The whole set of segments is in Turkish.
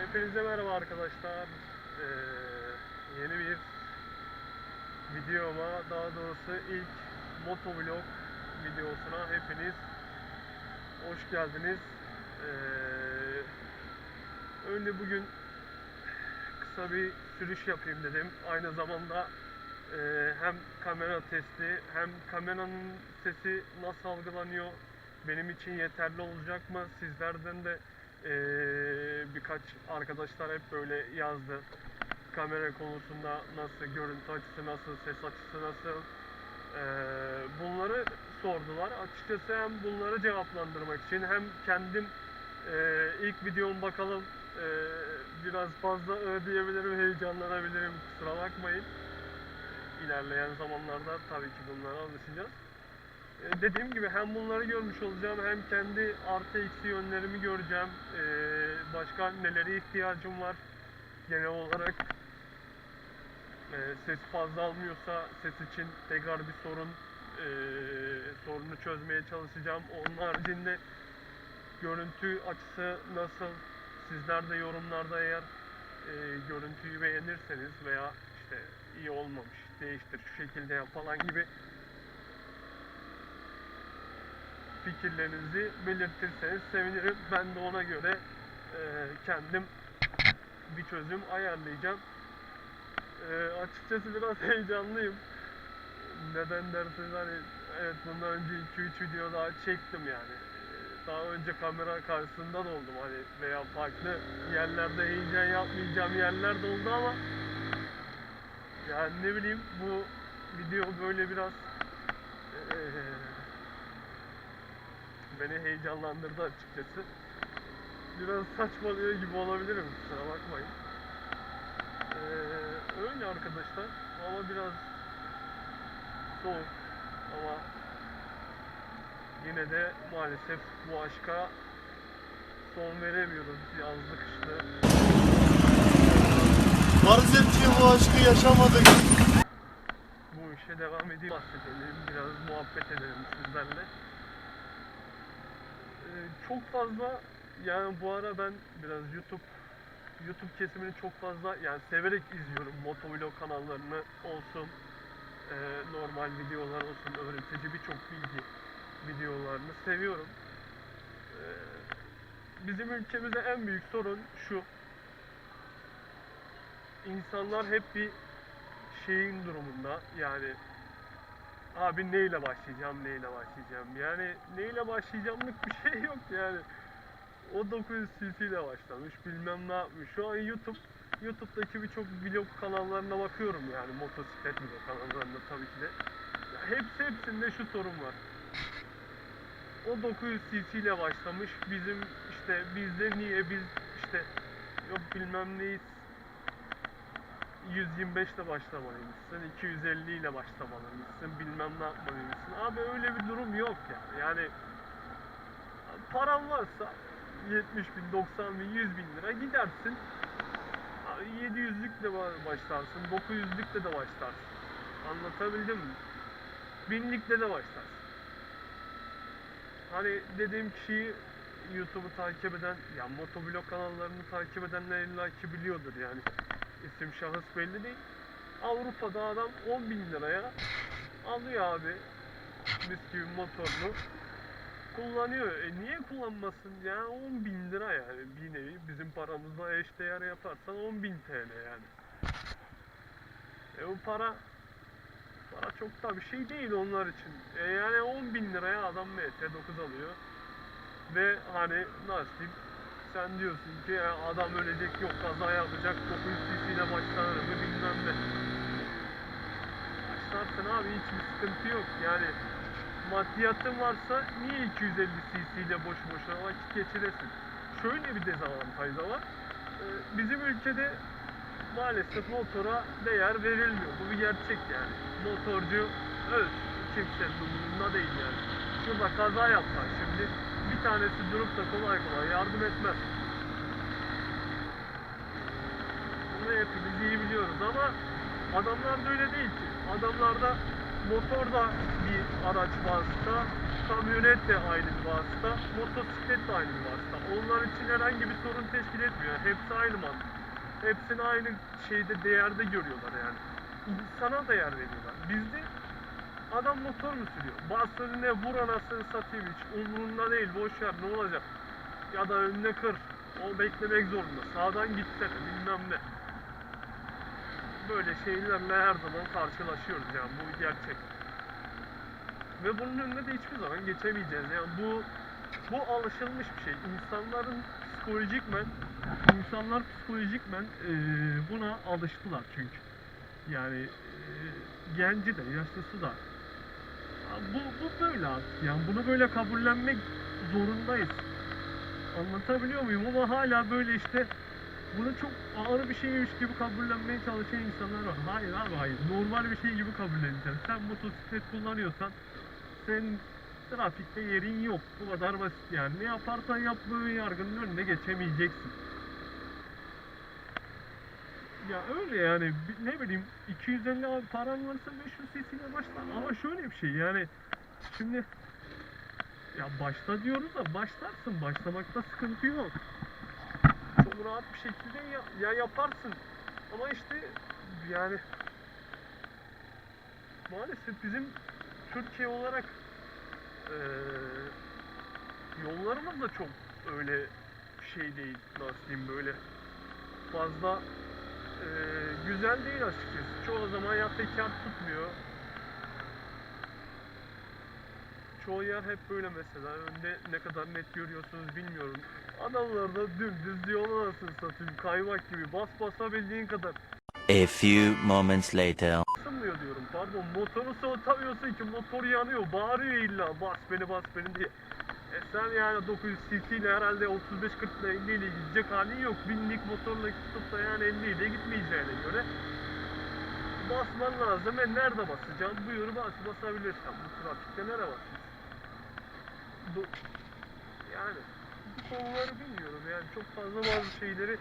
Hepinize merhaba arkadaşlar. Ee, yeni bir videoma, daha doğrusu ilk motovlog videosuna hepiniz hoş geldiniz. Ee, önce bugün kısa bir sürüş yapayım dedim. Aynı zamanda e, hem kamera testi hem kameranın sesi nasıl algılanıyor benim için yeterli olacak mı? Sizlerden de e, birkaç arkadaşlar hep böyle yazdı. Kamera konusunda nasıl, görüntü açısı nasıl, ses açısı nasıl? E, bunları sordular. Açıkçası hem bunları cevaplandırmak için hem kendim e, ilk videom bakalım e, biraz fazla ödeyebilirim, heyecanlanabilirim. Kusura bakmayın. İlerleyen zamanlarda tabii ki bunlara alışacağız. E, dediğim gibi hem bunları görmüş olacağım hem kendi artı eksi yönlerimi göreceğim. E, başka nelere ihtiyacım var genel olarak. E, ses fazla almıyorsa ses için tekrar bir sorun e, sorunu çözmeye çalışacağım. Onun haricinde görüntü açısı nasıl? Sizler de yorumlarda eğer e, görüntüyü beğenirseniz veya işte iyi olmamış, değiştir, şu şekilde yap falan gibi fikirlerinizi belirtirseniz sevinirim. Ben de ona göre e, kendim bir çözüm ayarlayacağım. E, açıkçası biraz heyecanlıyım. Neden derseniz hani evet bundan önce 2-3 video daha çektim yani. E, Daha önce kamera karşısında da oldum hani veya farklı yerlerde heyecan yapmayacağım yerler de oldu ama yani ne bileyim bu video böyle biraz e, beni heyecanlandırdı açıkçası. Biraz saçmalıyor gibi olabilirim kusura bakmayın. Ee, öyle arkadaşlar ama biraz soğuk ama yine de maalesef bu aşka son veremiyoruz yazlı kışlı. Farz et ki bu aşkı yaşamadık. bu işe devam edeyim. Bahsedelim, biraz muhabbet edelim sizlerle. Çok fazla yani bu ara ben biraz YouTube YouTube kesimini çok fazla yani severek izliyorum. Motovlog kanallarını olsun, e, normal videolar olsun, öğretici birçok bilgi videolarını seviyorum. Ee, bizim ülkemizde en büyük sorun şu. İnsanlar hep bir şeyin durumunda yani abi neyle başlayacağım neyle başlayacağım? Yani neyle başlayacağımlık bir şey yok yani. o 900 cc ile başlamış bilmem ne yapmış. Şu an YouTube YouTube'daki birçok vlog kanallarına bakıyorum yani. Motosiklet vlog kanallarında tabii ki de. Ya hepsi hepsinde şu sorun var. o 900 cc ile başlamış. Bizim işte bizde niye biz işte yok bilmem neyiz 125 ile başlamalıymışsın, 250 ile başlamalıymışsın, bilmem ne yapmalıymışsın. Abi öyle bir durum yok ya. Yani paran varsa 70 bin, 90 bin, 100 bin lira gidersin. Abi 700'lükle ba- başlarsın, 900'lükle de başlarsın. Anlatabildim mi? Binlikle de başlarsın. Hani dediğim kişiyi YouTube'u takip eden, ya motovlog kanallarını takip edenler illaki biliyordur yani isim şahıs belli değil. Avrupa'da adam 10 bin liraya alıyor abi mis gibi motorunu kullanıyor. E niye kullanmasın ya 10 bin lira yani bir nevi bizim paramızla eşdeğer yaparsan 10 bin TL yani. E o para para çok da bir şey değil onlar için. E yani 10 bin liraya adam MT9 alıyor ve hani nasıl diyeyim sen diyorsun ki "Ya adam ölecek yok kaza yapacak 900 cc ile başlanır mı bilmem ne. Başlarsın abi hiçbir sıkıntı yok yani maddiyatın varsa niye 250 cc ile boş boşuna vakit geçiresin? Şöyle bir dezavantaj da var. Ee, Bizim ülkede maalesef motora değer verilmiyor. Bu bir gerçek yani. Motorcu ölsün. Kimsenin umurunda değil yani. Şurada kaza yapsan şimdi bir tanesi durup da kolay kolay yardım etmez. Bunu hepimiz iyi biliyoruz ama adamlar da öyle değil ki. Adamlarda motorda bir araç varsa kamyonet de aynı bir vasıta, motosiklet de aynı bir vasıta. Onlar için herhangi bir sorun teşkil etmiyor. Hepsi aynı mantık. Hepsini aynı şeyde değerde görüyorlar yani. İnsana değer veriyorlar. Bizde adam motor mu sürüyor? Bas önüne vur anasını satayım hiç umurunda değil boş ver ne olacak? Ya da önüne kır. O beklemek zorunda. Sağdan gitsene bilmem ne. Böyle şeylerle her zaman karşılaşıyoruz yani bu gerçek. Ve bunun önüne de hiçbir zaman geçemeyeceğiz. Yani bu bu alışılmış bir şey. İnsanların psikolojikmen insanlar psikolojikmen eee, buna alıştılar çünkü. Yani eee, genci de yaşlısı da. Bu, bu böyle artık yani bunu böyle kabullenmek zorundayız. Anlatabiliyor muyum ama hala böyle işte bunu çok ağır bir şeymiş gibi kabullenmeye çalışan insanlar var. Hayır abi hayır. Normal bir şey gibi kabulleneceksin. Sen motosiklet kullanıyorsan senin trafikte yerin yok. Bu kadar basit yani. Ne yaparsan yap bu yargının önüne geçemeyeceksin. Ya öyle yani ne bileyim 250 abi paran varsa 500 cc başla. Ama şöyle bir şey yani şimdi ya başla diyoruz da başlarsın başlamakta sıkıntı yok. Çok rahat bir şekilde ya, ya yaparsın. Ama işte yani maalesef bizim Türkiye olarak eee yollarımız da çok öyle şey değil nasıl diyeyim böyle fazla güzel değil açıkçası. Çoğu zaman ya teker tutmuyor. Çoğu yer hep böyle mesela. Önde ne kadar net görüyorsunuz bilmiyorum. Adamlar da dümdüz yol anasını satayım. Kaymak gibi bas basabildiğin kadar. A few moments later. Isınmıyor diyorum pardon. Motoru soğutamıyorsun ki motor yanıyor. Bağırıyor illa bas beni bas beni diye. E sen yani 900 cc ile herhalde 35-40 ile 50 ile gidecek halin yok. Binlik motorla tutup da yani 50 ile gitmeyeceğine göre basman lazım. E nerede basacaksın? Buyur bas basabilirsen. Bu trafikte nereye basacaksın? Bu- yani bu konuları bilmiyorum yani çok fazla bazı şeyleri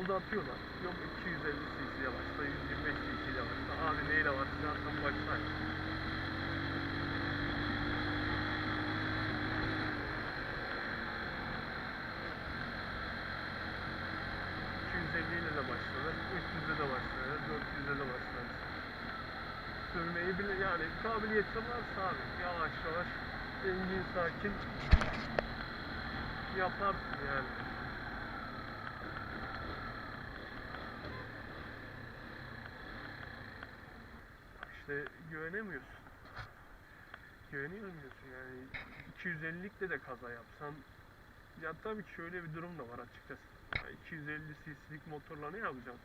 uzatıyorlar. Yok 250 cc'ye başla, 125 cc'ye başla. Abi neyle başlarsan başla. ile de başlanır, 300'de de başlanır, 400'de de başlanır. Sürmeyi bile yani kabiliyeti varsa abi yavaş yavaş engin sakin yaparsın yani. İşte güvenemiyorsun. Güvenemiyorsun yani 250'likte de kaza yapsan ya tabii ki şöyle bir durum da var açıkçası. Ya 250 cc'lik motorla ne yapacaksın?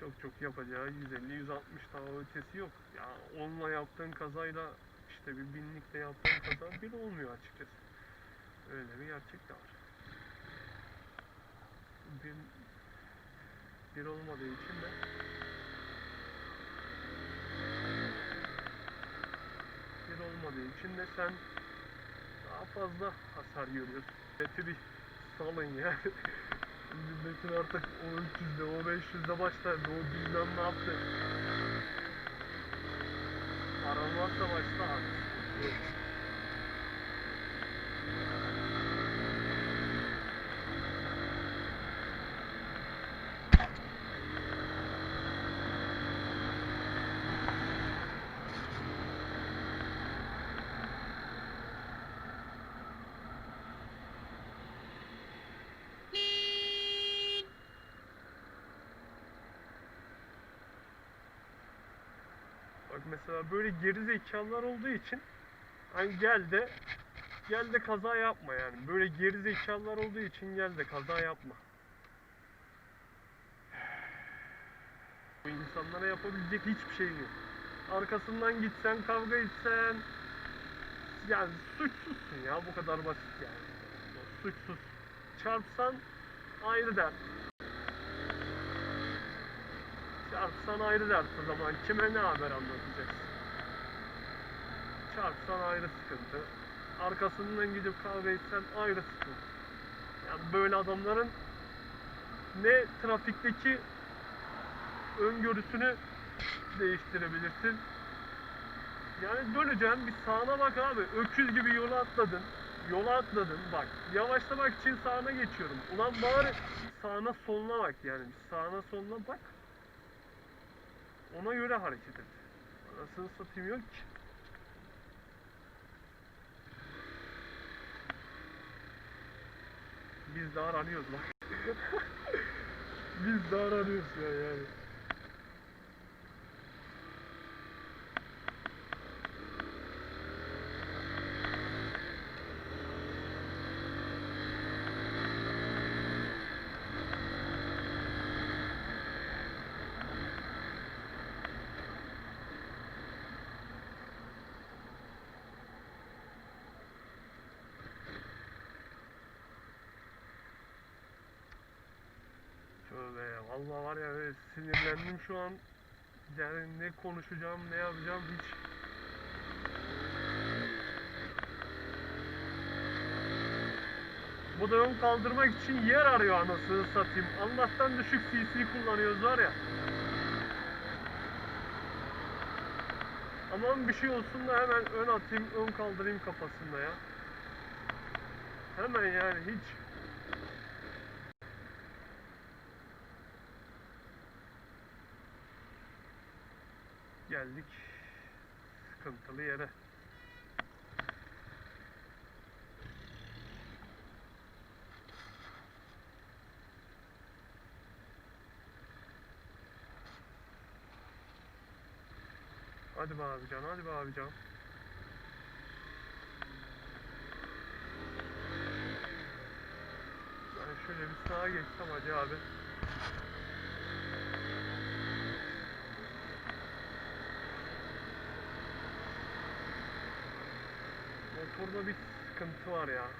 Çok çok yapacağı 150-160 daha ötesi yok. Ya onunla yaptığın kazayla işte bir binlikle yaptığın kaza bir olmuyor açıkçası. Öyle bir gerçek de var. Bir, bir olmadığı için de bir olmadığı için de sen daha fazla hasar görüyorsun. Milleti bir salın ya. Milletin artık o 300'de o 500'de başlar. O bilmem ne yaptı. Paran varsa başla abi. Yok. Bak mesela böyle geri zekalılar olduğu için hani gel de gel de kaza yapma yani. Böyle geri zekalılar olduğu için gel de kaza yapma. Bu insanlara yapabilecek hiçbir şey yok. Arkasından gitsen, kavga etsen yani suçsuzsun ya bu kadar basit yani. Suçsuz. Çarpsan ayrı dert. Çarpsan ayrı dert o zaman. Kime ne haber anlatacaksın? Çarpsan ayrı sıkıntı. Arkasından gidip kavga etsen ayrı sıkıntı. Yani böyle adamların ne trafikteki öngörüsünü değiştirebilirsin Yani döneceğim bir sağına bak abi. Öküz gibi yola atladın. Yola atladın bak. Yavaşlamak için sağına geçiyorum. Ulan bari sağına soluna bak yani. Sağına soluna bak. Ona göre hareket et. Anasını satayım yok ki. Biz de aranıyoruz bak. Biz de aranıyoruz ya yani. Tövbe ya. Vallahi var ya böyle sinirlendim şu an. Yani ne konuşacağım, ne yapacağım hiç. Bu da ön kaldırmak için yer arıyor anasını satayım. Allah'tan düşük CC kullanıyoruz var ya. Aman bir şey olsun da hemen ön atayım, ön kaldırayım kafasında ya. Hemen yani hiç. Geldik sıkıntılı yere. Hadi be abican, hadi be abican. Ben şöyle bir sağa geçsem hadi abi. Motorda bir sıkıntı var ya.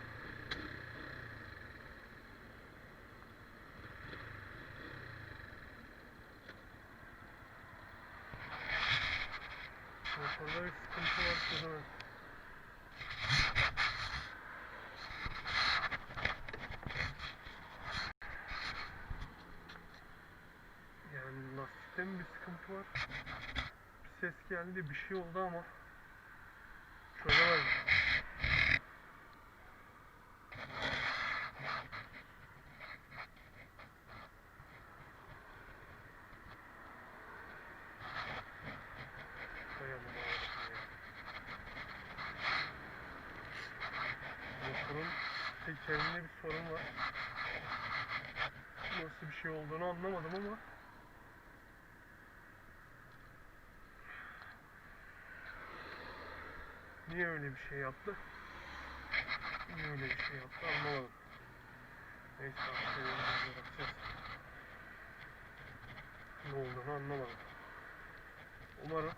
Motorda bir sıkıntı var çözemem. Yani lastikte mi bir sıkıntı var? Bir ses geldi, bir şey oldu ama çözemedim. Tekerinde bir sorun var. Nasıl bir şey olduğunu anlamadım ama Niye öyle bir şey yaptı? Niye öyle bir şey yaptı anlamadım. Neyse artık bakacağız. Ne olduğunu anlamadım. Umarım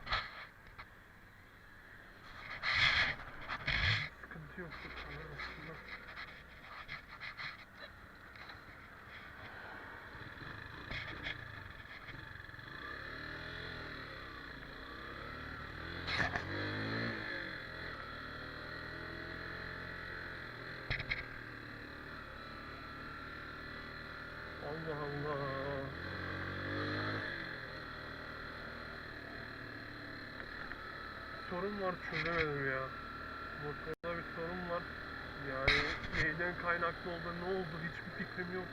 Sorun var çözemedim ya. Motorda bir sorun var. Yani neyden kaynaklı oldu, ne oldu hiçbir fikrim yok.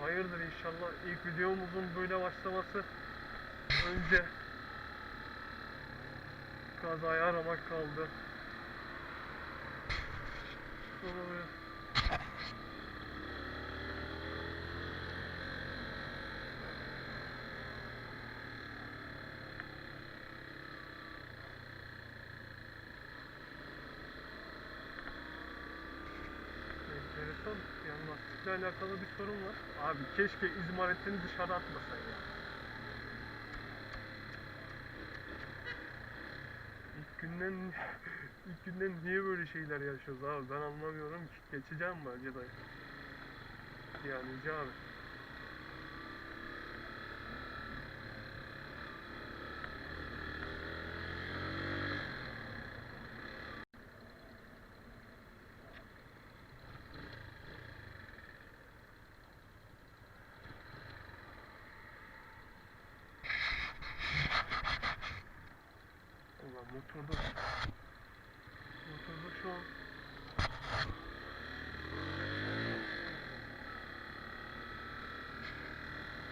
Hayırdır inşallah ilk videomuzun böyle başlaması önce kazayı aramak kaldı. Sonra böyle Enteresan. Yani lastikle alakalı bir sorun var. Abi keşke izmaritini dışarı atmasan ya. İlk günden ilk günden niye böyle şeyler yaşıyoruz abi ben anlamıyorum ki. Geçeceğim mi acaba? Yani abi. Motorda. Motorda şu an.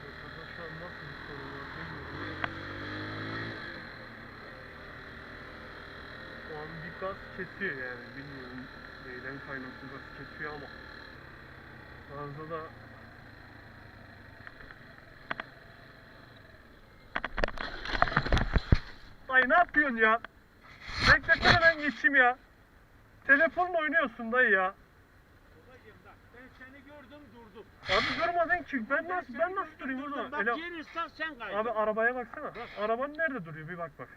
Motorda şu an nasıl bir sorun var bilmiyorum. O an bir gaz kesiyor yani bilmiyorum neyden kaynaklı gaz kesiyor ama. Fazla da Dayı ne yapıyorsun ya? Beklesene ben geçeyim ya. Telefonla oynuyorsun dayı ya. Babacığım bak ben seni gördüm durdum. Abi durmadın ki. Ben nasıl seni ben nasıl gördüm, durayım o durdum. zaman? Bak yer ıslan sen kaydın. Abi arabaya baksana. Araban nerede duruyor bir bak bak.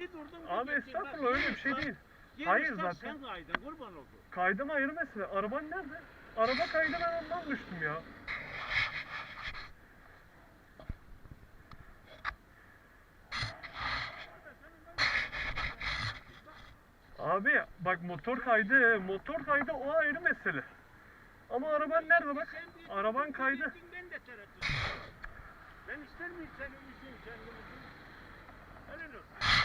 Bir durdum, bir Abi gittim. Bak, estağfurullah öyle yer bir şey ıslan- değil. yer Hayır ıslan zaten. Sen kaydın kurban oldu. Kaydım ayrı mesele. Araban nerede? Araba kaydı ben ondan düştüm ya. Abi bak motor kaydı, motor kaydı o ayrı mesele. Ama araban nerede bak? Sen Araban kaydı. Ben de tereddüt. Ben ister miyim üzeyim seni üzeyim? Helal olsun.